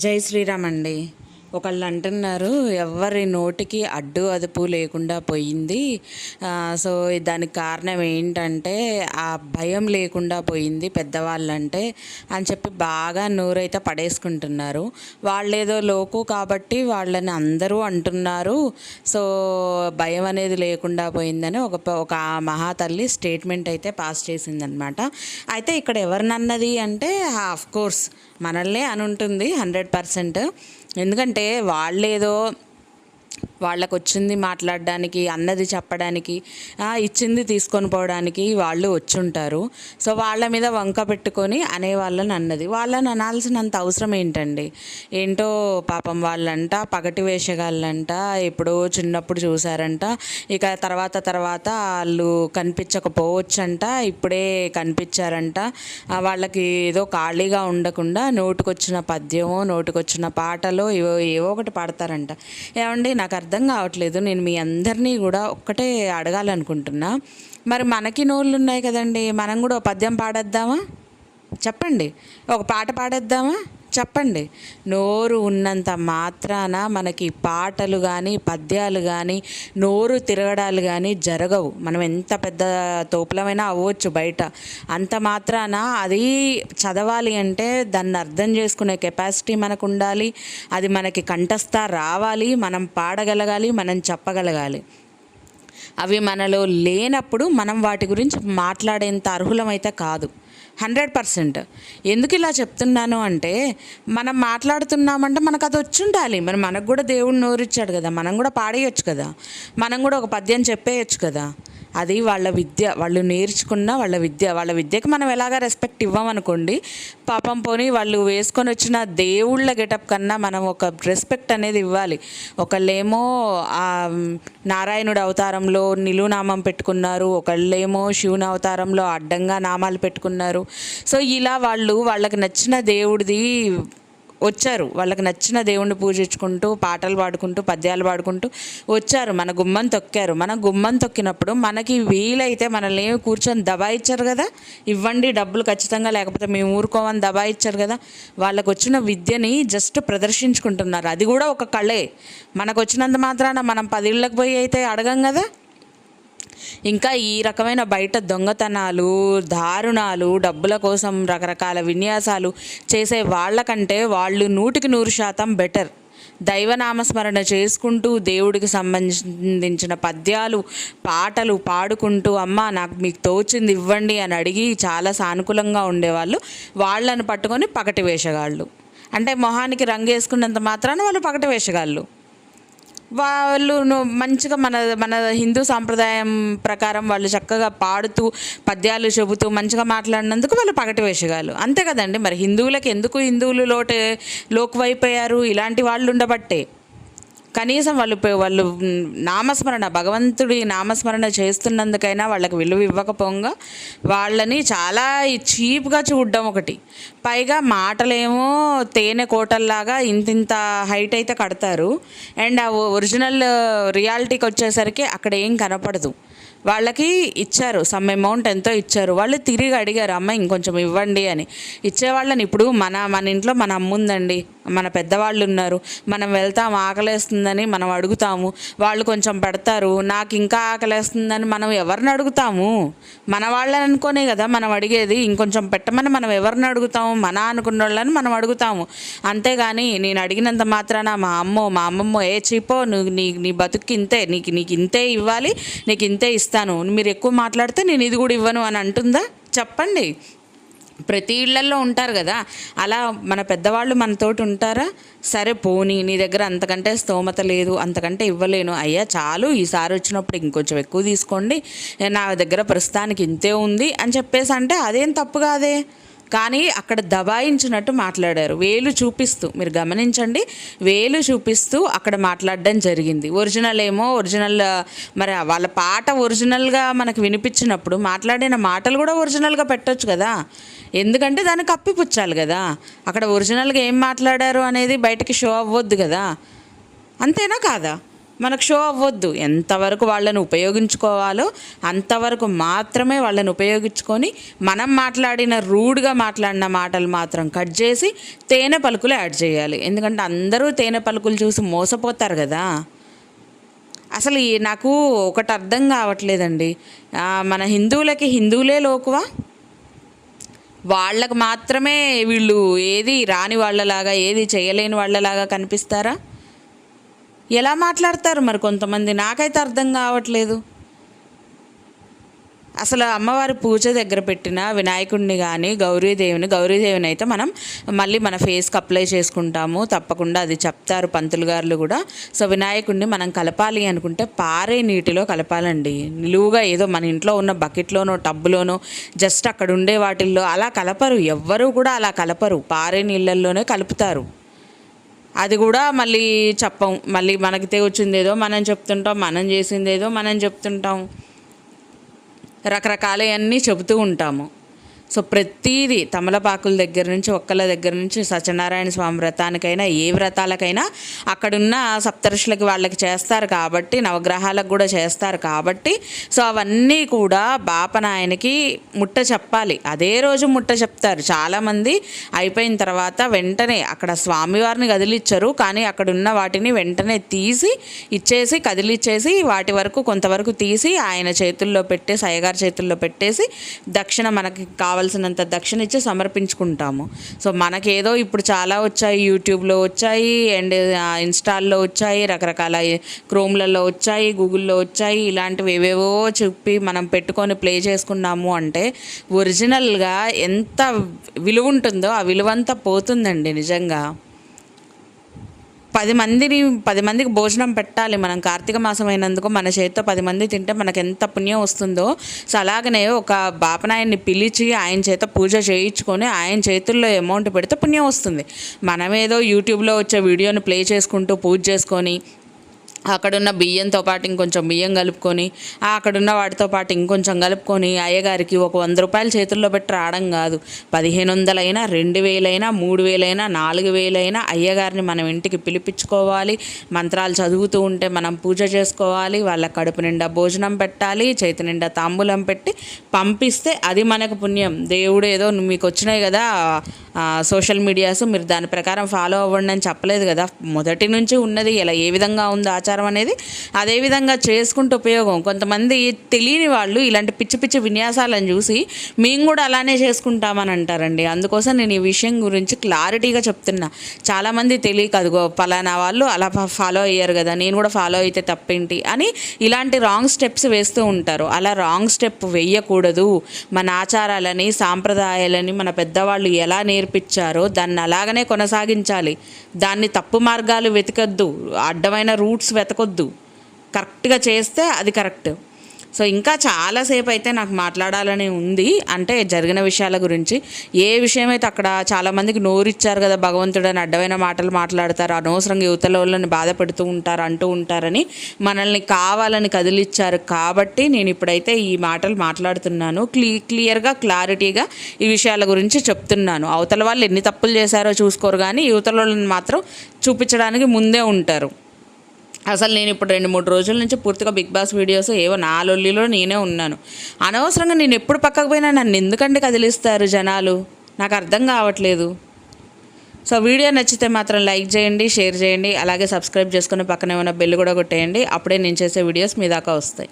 జై శ్రీరామ్ అండి. ఒకళ్ళు అంటున్నారు ఎవరి నోటికి అడ్డు అదుపు లేకుండా పోయింది. సో దానికి కారణం ఏంటంటే ఆ భయం లేకుండా పోయింది పెద్దవాళ్ళంటే అని చెప్పి బాగా నోరైతే పడేసుకుంటున్నారు. వాళ్ళేదో లోకు కాబట్టి వాళ్ళని అందరూ అంటున్నారు. సో భయం అనేది లేకుండా పోయిందని ఒక ఒక మహాతల్లి స్టేట్మెంట్ అయితే పాస్ చేసిందనమాట. అయితే ఇక్కడ ఎవరినన్నది అంటే ఆఫ్ కోర్స్ మనల్నే అని ఉంటుంది హండ్రెడ్ పర్సెంట్. ఎందుకంటే వాళ్ళేదో వాళ్ళకు వచ్చింది మాట్లాడడానికి అన్నది చెప్పడానికి ఇచ్చింది తీసుకొని పోవడానికి వాళ్ళు వచ్చుంటారు. సో వాళ్ళ మీద వంక పెట్టుకొని అనే వాళ్ళని అన్నది. వాళ్ళని అనాల్సినంత అవసరం ఏంటండి? ఏంటో పాపం వాళ్ళంట పగటి వేషగాళ్ళంట ఎప్పుడో చిన్నప్పుడు చూసారంట ఇక తర్వాత తర్వాత వాళ్ళు కనిపించకపోవచ్చంట ఇప్పుడే కనిపించారంట. వాళ్ళకి ఏదో ఖాళీగా ఉండకుండా నోటుకొచ్చిన పద్యమో నోటుకొచ్చిన పాటలో ఏవో ఏవో ఒకటి పాడతారంట. ఏమండి నాకు అర్థం కావట్లేదు. నేను మీ అందరినీ కూడా ఒక్కటే అడగాలనుకుంటున్నా. మరి మనకి నోళ్ళు ఉన్నాయి కదండి. మనం కూడా ఒక పద్యం పాడేద్దామా? చెప్పండి. ఒక పాట పాడేద్దామా? చెప్పండి. నోరు ఉన్నంత మాత్రాన మనకి పాటలు కానీ పద్యాలు కానీ నోరు తిరగడాలు కానీ జరగవు. మనం ఎంత పెద్ద తోపులమైనా అవ్వచ్చు బయట. అంత మాత్రాన అది చదవాలి అంటే దాన్ని అర్థం చేసుకునే కెపాసిటీ మనకు ఉండాలి అది మనకి కంఠస్థ రావాలి మనం పాడగలగాలి మనం చెప్పగలగాలి. అవి మనలో లేనప్పుడు మనం వాటి గురించి మాట్లాడేంత అర్హులమైతే కాదు. Hundred percent. ఎందుకు ఇలా చెప్తున్నాను అంటే మనం మాట్లాడుతున్నామంటే మనకు అది వచ్చి ఉండాలి మరి మనకు కూడా దేవుడు నోరిచ్చాడు కదా. మనం కూడా పాడేయచ్చు కదా. మనం కూడా ఒక పద్యం చెప్పేయచ్చు కదా. అది వాళ్ళ విద్య వాళ్ళు నేర్చుకున్న వాళ్ళ విద్య. వాళ్ళ విద్యకి మనం ఎలాగ రెస్పెక్ట్ ఇవ్వమనుకోండి పాపం పోని వాళ్ళు వేసుకొని వచ్చిన దేవుళ్ళ గెటప్ కన్నా మనం ఒక రెస్పెక్ట్ అనేది ఇవ్వాలి. ఒకళ్ళేమో నారాయణుడు అవతారంలో నిలునామం పెట్టుకున్నారు ఒకళ్ళేమో శివుని అవతారంలో అడ్డంగా నామాలు పెట్టుకున్నారు. సో ఇలా వాళ్ళు వాళ్ళకి నచ్చిన దేవుడిది వచ్చారు. వాళ్ళకి నచ్చిన దేవుణ్ణి పూజించుకుంటూ పాటలు పాడుకుంటూ పద్యాలు పాడుకుంటూ వచ్చారు. మన గుమ్మం తొక్కారు. మన గుమ్మం తొక్కినప్పుడు మనకి వీలైతే మనల్ని ఏమి కూర్చొని దబాయిచ్చారు కదా? ఇవ్వండి డబ్బులు ఖచ్చితంగా లేకపోతే మేము ఊరుకోమని దబాయిచ్చారు కదా? వాళ్ళకు వచ్చిన విద్యని జస్ట్ ప్రదర్శించుకుంటున్నారు. అది కూడా ఒక కళే. మనకు వచ్చినంత మాత్రాన మనం పదిళ్ళకి పోయి అయితే అడగం కదా? ఇంకా ఈ రకమైన బయట దొంగతనాలు దారుణాలు డబ్బుల కోసం రకరకాల విన్యాసాలు చేసే వాళ్ళకంటే వాళ్ళు నూటికి నూరు శాతం బెటర్. దైవనామస్మరణ చేసుకుంటూ దేవుడికి సంబంధించిన పద్యాలు పాటలు పాడుకుంటూ అమ్మ నాకు మీకు తోచింది ఇవ్వండి అని అడిగి చాలా సానుకూలంగా ఉండేవాళ్ళు. వాళ్ళని పట్టుకొని పకటి వేషగాళ్ళు. అంటే మొహానికి రంగు వేసుకున్నంత మాత్రాన వాళ్ళు పగటి వేషగాళ్ళు. వాళ్ళు మంచిగా మన మన హిందూ సాంప్రదాయం ప్రకారం వాళ్ళు చక్కగా పాడుతూ పద్యాలు చెబుతూ మంచిగా మాట్లాడినందుకు వాళ్ళు పగటి వేషగాలు అంతే కదండి. మరి హిందువులకు ఎందుకు హిందువులు లోటే లోకువైపోయారు? ఇలాంటి వాళ్ళు ఉండబట్టే. కనీసం వాళ్ళు వాళ్ళు నామస్మరణ భగవంతుడి నామస్మరణ చేస్తున్నందుకైనా వాళ్ళకి విలువ ఇవ్వకపోగా వాళ్ళని చాలా చీప్గా చూడడం ఒకటి. పైగా మాటలేమో తేనె కోటల్లాగా ఇంతింత హైట్ అయితే కడతారు. అండ్ ఆ ఒరిజినల్ రియాలిటీకి వచ్చేసరికి అక్కడ ఏం కనపడదు. వాళ్ళకి ఇచ్చారు సమ్ అమౌంట్ ఎంతో ఇచ్చారు. వాళ్ళు తిరిగి అడిగారు అమ్మ ఇంకొంచెం ఇవ్వండి అని. ఇచ్చేవాళ్ళని ఇప్పుడు మన మన ఇంట్లో మన అమ్మ ఉందండి మన పెద్దవాళ్ళు ఉన్నారు. మనం వెళ్తాం ఆకలేస్తుందని మనం అడుగుతాము. వాళ్ళు కొంచెం పెడతారు నాకు ఇంకా ఆకలేస్తుందని మనం ఎవరిని అడుగుతాము? మన వాళ్ళని అనుకోనే కదా మనం అడిగేది. ఇంకొంచెం పెట్టమని మనం ఎవరిని అడుగుతాము? మన అనుకున్న వాళ్ళని మనం అడుగుతాము. అంతేగాని నేను అడిగినంత మాత్రాన మా అమ్మో మా అమ్మమ్మో ఏ చీపో నువ్వు నీ నీ బతుక్కి ఇంతే నీకు నీకు ఇంతే ఇవ్వాలి నీకు ఇంతే ఇస్తాను. మీరు ఎక్కువ మాట్లాడితే నేను ఇది కూడా ఇవ్వను అని అంటుందా? చెప్పండి. ప్రతి ఇళ్ళల్లో ఉంటారు కదా. అలా మన పెద్దవాళ్ళు మనతోటి ఉంటారా? సరే పోనీ నీ దగ్గర అంతకంటే స్తోమత లేదు అంతకంటే ఇవ్వలేను. అయ్యా చాలు ఈసారి వచ్చినప్పుడు ఇంకొంచెం ఎక్కువ తీసుకోండి. నా దగ్గర ప్రస్తుతానికి ఇంతే ఉంది అని చెప్పేసి అంటే అదేం తప్పు కాదే. కానీ అక్కడ దబాయించినట్టు మాట్లాడారు. వేలు చూపిస్తూ మీరు గమనించండి వేలు చూపిస్తూ అక్కడ మాట్లాడడం జరిగింది. ఒరిజినల్ ఏమో ఒరిజినల్ మరి వాళ్ళ పాట ఒరిజినల్గా మనకు వినిపించినప్పుడు మాట్లాడిన మాటలు కూడా ఒరిజినల్గా పెట్టొచ్చు కదా. ఎందుకంటే దాన్ని కప్పిపుచ్చాలి కదా. అక్కడ ఒరిజినల్గా ఏం మాట్లాడారు అనేది బయటకి షో అవ్వద్దు కదా. అంతేనా కాదా? మనకు షో అవ్వద్దు. ఎంతవరకు వాళ్ళని ఉపయోగించుకోవాలో అంతవరకు మాత్రమే వాళ్ళని ఉపయోగించుకొని మనం మాట్లాడిన రూడ్గా మాట్లాడిన మాటలు మాత్రం కట్ చేసి తేనె పలుకులు యాడ్ చేయాలి. ఎందుకంటే అందరూ తేనె పలుకులు చూసి మోసపోతారు కదా. అసలు నాకు ఒకటి అర్థం కావట్లేదండి. మన హిందువులకి హిందువులే లోకువా? వాళ్ళకు మాత్రమే వీళ్ళు ఏది రాని వాళ్ళలాగా ఏది చేయలేని వాళ్ళలాగా కనిపిస్తారా? ఎలా మాట్లాడతారు మరి కొంతమంది? నాకైతే అర్థం కావట్లేదు. అసలు అమ్మవారి పూజ దగ్గర పెట్టిన వినాయకుడిని కానీ గౌరీదేవిని గౌరీదేవిని అయితే మనం మళ్ళీ మన ఫేస్కి అప్లై చేసుకుంటాము. తప్పకుండా అది చెప్తారు పంతులు గారులు కూడా. సో వినాయకుడిని మనం కలపాలి అనుకుంటే పారే నీటిలో కలపాలండి. నిలువుగా ఏదో మన ఇంట్లో ఉన్న బకెట్లోనో టబ్బులోనో జస్ట్ అక్కడ ఉండే వాటిల్లో అలా కలపరు. ఎవ్వరూ కూడా అలా కలపరు. పారే నీళ్ళల్లోనే కలుపుతారు. అది కూడా మళ్ళీ చెప్పం. మళ్ళీ మనకి తెచ్చిందేదో మనం చెప్తుంటాం మనం చేసిందేదో మనం చెప్తుంటాం. రకరకాలవన్నీ చెబుతూ ఉంటాము. సో ప్రతీది తమలపాకుల దగ్గర నుంచి ఒక్కల దగ్గర నుంచి సత్యనారాయణ స్వామి వ్రతానికైనా ఏ వ్రతాలకైనా అక్కడున్న సప్తరుషులకి వాళ్ళకి చేస్తారు కాబట్టి నవగ్రహాలకు కూడా చేస్తారు కాబట్టి సో అవన్నీ కూడా బాపనాయనకి ముట్ట చెప్పాలి. అదే రోజు ముట్ట చెప్తారు. చాలామంది అయిపోయిన తర్వాత వెంటనే అక్కడ స్వామివారిని కదిలిచ్చారు. కానీ అక్కడ ఉన్న వాటిని వెంటనే తీసి ఇచ్చేసి కదిలిచ్చేసి వాటి వరకు కొంతవరకు తీసి ఆయన చేతుల్లో పెట్టేసి అయ్యగారి చేతుల్లో పెట్టేసి దక్షిణ మనకి కావాల్సినంత దక్షిణ ఇచ్చి సమర్పించుకుంటాము. సో మనకేదో ఇప్పుడు చాలా వచ్చాయి యూట్యూబ్లో వచ్చాయి అండ్ ఇన్స్టాల్లో వచ్చాయి రకరకాల క్రోమ్లలో వచ్చాయి గూగుల్లో వచ్చాయి ఇలాంటివి ఏవేవో చెప్పి మనం పెట్టుకొని ప్లే చేసుకున్నాము అంటే ఒరిజినల్గా ఎంత విలువ ఉంటుందో ఆ విలువంతా పోతుందండి నిజంగా. పది మందిని పది మందికి భోజనం పెట్టాలి మనం. కార్తీక మాసం అయినందుకు మన చేతితో పది మంది తింటే మనకు ఎంత పుణ్యం వస్తుందో. సో అలాగనే ఒక బాపనాయన్ని పిలిచి ఆయన చేత పూజ చేయించుకొని ఆయన చేతుల్లో అమౌంట్ పెడితే పుణ్యం వస్తుంది. మనమేదో యూట్యూబ్లో వచ్చే వీడియోని ప్లే చేసుకుంటూ పూజ చేసుకొని అక్కడున్న బియ్యంతో పాటు ఇంకొంచెం బియ్యం కలుపుకొని అక్కడున్న వాటితో పాటు ఇంకొంచెం కలుపుకొని అయ్యగారికి ఒక వంద రూపాయలు చేతుల్లో పెట్టి రావడం కాదు. పదిహేను వందలైనా రెండు వేలైనా మూడు వేలైనా నాలుగు వేలైనా అయ్యగారిని మనం ఇంటికి పిలిపించుకోవాలి. మంత్రాలు చదువుతూ ఉంటే మనం పూజ చేసుకోవాలి. వాళ్ళ కడుపు నిండా భోజనం పెట్టాలి చేతి నిండా తాంబూలం పెట్టి పంపిస్తే అది మనకు పుణ్యం. దేవుడు ఏదో మీకు వచ్చినాయి కదా సోషల్ మీడియాస్ మీరు దాని ప్రకారం ఫాలో అవ్వండి అని చెప్పలేదు కదా. మొదటి నుంచి ఉన్నది ఇలా ఏ విధంగా ఉందో ఆచారం అనేది అదే విధంగా చేసుకుంటూ ఉపయోగం. కొంతమంది తెలియని వాళ్ళు ఇలాంటి పిచ్చి పిచ్చి విన్యాసాలను చూసి మేము కూడా అలానే చేసుకుంటామని అంటారండి. అందుకోసం నేను ఈ విషయం గురించి క్లారిటీగా చెప్తున్నా. చాలామంది తెలియక అదిగో పలానా వాళ్ళు అలా ఫాలో అయ్యారు కదా నేను కూడా ఫాలో అయితే తప్పేంటి అని ఇలాంటి రాంగ్ స్టెప్స్ వేస్తూ ఉంటారు. అలా రాంగ్ స్టెప్ వేయకూడదు. మన ఆచారాలని సాంప్రదాయాలని మన పెద్దవాళ్ళు ఎలా నేర్పించారో దాన్ని అలాగనే కొనసాగించాలి. దాన్ని తప్పు మార్గాలు వెతకద్దు. అడ్డమైన రూట్స్ వెతకొద్దు కరెక్ట్గా చేస్తే అది కరెక్ట్. సో ఇంకా చాలాసేపు అయితే నాకు మాట్లాడాలని ఉంది. అంటే జరిగిన విషయాల గురించి. ఏ విషయం అయితే అక్కడ చాలామందికి నోరిచ్చారు కదా భగవంతుడు అని అడ్డమైన మాటలు మాట్లాడతారు అనవసరంగా యువతల వాళ్ళని బాధపెడుతూ ఉంటారు అంటూ ఉంటారని మనల్ని కావాలని కదిలిచ్చారు. కాబట్టి నేను ఇప్పుడైతే ఈ మాటలు మాట్లాడుతున్నాను. క్లీ క్లియర్గా క్లారిటీగా ఈ విషయాల గురించి చెప్తున్నాను. అవతల వాళ్ళు ఎన్ని తప్పులు చేశారో చూసుకోరు కానీ యువతల వాళ్ళని మాత్రం చూపించడానికి ముందే ఉంటారు. అసలు నేను ఇప్పుడు రెండు మూడు రోజుల నుంచి పూర్తిగా బిగ్ బాస్ వీడియోస్ ఏవో నా లొల్లిలో నేనే ఉన్నాను. అనవసరంగా నేను ఎప్పుడు పక్కకు పోయినా నన్ను ఎందుకంటే కదిలిస్తారు జనాలు? నాకు అర్థం కావట్లేదు. సో వీడియో నచ్చితే మాత్రం లైక్ చేయండి షేర్ చేయండి అలాగే సబ్స్క్రైబ్ చేసుకుని పక్కనే ఉన్న బెల్ కూడా కొట్టేయండి. అప్పుడే నేను చేసే వీడియోస్ మీ దాకా వస్తాయి.